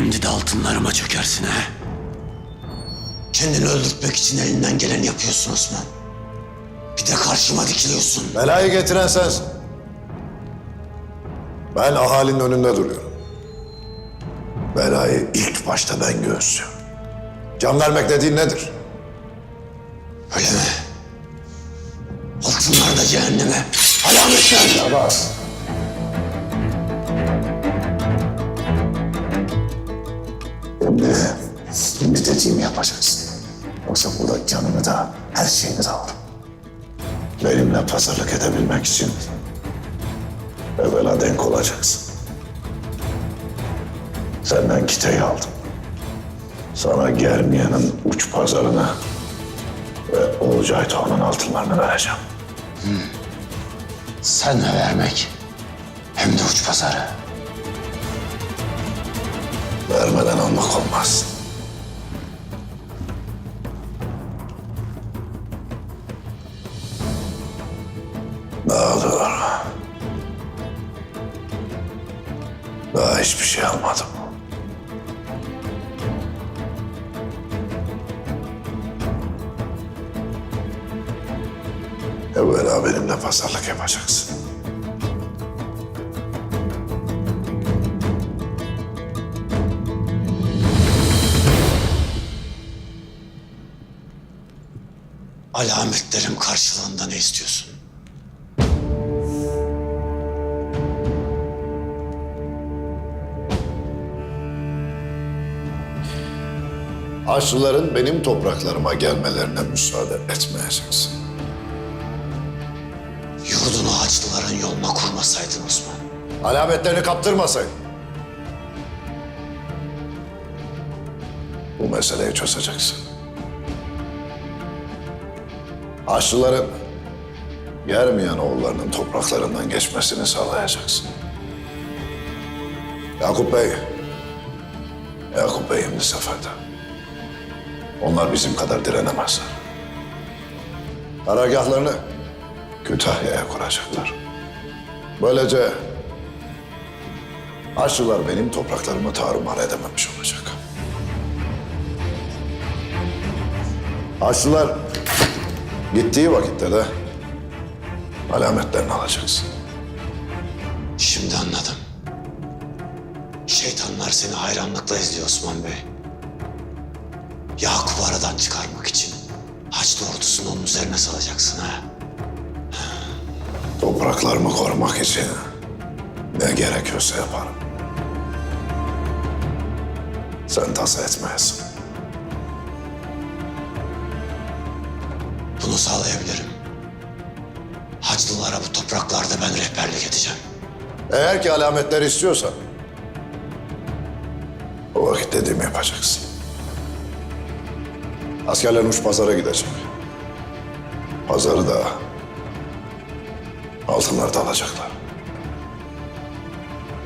Şimdi de altınlarıma çökersin ha? Kendini öldürtmek için elinden geleni yapıyorsun Osman. Bir de karşıma dikiliyorsun. Belayı getiren sensin. Ben ahalinin önünde duruyorum. Belayı ilk başta ben göğüslüyorum. Can vermek dediğin nedir? Öyle mi? Altınlar da cehenneme. Alametler. Abbas. Şimdi, şimdi dediğimi yapacaksın. Yoksa burada canını da her şeyini de alırım. Benimle pazarlık edebilmek için evvela denk olacaksın. Senden kiteyi aldım. Sana Germiyan'ın uç pazarını ve Oğuz Aydoğan'ın altınlarını vereceğim. Sen de vermek. Hem de uç pazarı. Vermeden almak olmaz. Daha dur. Daha hiçbir şey almadım. Evvela benimle pazarlık yapacaksın. Alametlerim karşılığında ne istiyorsun? Haçlıların benim topraklarıma gelmelerine müsaade etmeyeceksin. Yurdunu Haçlıların yoluna kurmasaydın Osman. Alametlerini kaptırmasaydın. Bu meseleyi çözeceksin. Haçlıların Germiyan oğullarının topraklarından geçmesini sağlayacaksın. Yakup Bey, Yakup Bey şimdi seferde. Onlar bizim kadar direnemezler. Karargahlarını Kütahya'ya kuracaklar. Böylece Haçlılar benim topraklarımı tarumar edememiş olacak. Haçlılar gittiği vakitte de alametlerini alacaksın. Şimdi anladım. Şeytanlar seni hayranlıkla izliyor Osman Bey. Yakup'u aradan çıkarmak için Haçlı ordusunu onun üzerine salacaksın ha. Topraklarımı korumak için ne gerekiyorsa yaparım. Sen tasa etmeyesin. Sağlayabilirim. Haçlılara bu topraklarda ben rehberlik edeceğim. Eğer ki alametler istiyorsan o vakit dediğimi yapacaksın. Askerlerin uç pazara gidecek. Pazarı da altınları da alacaklar.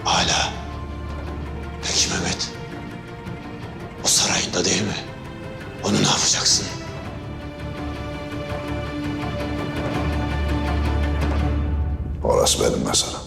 Hala. Peki Mehmet. O sarayında değil mi? Onu ne yapacaksın? Orası benim.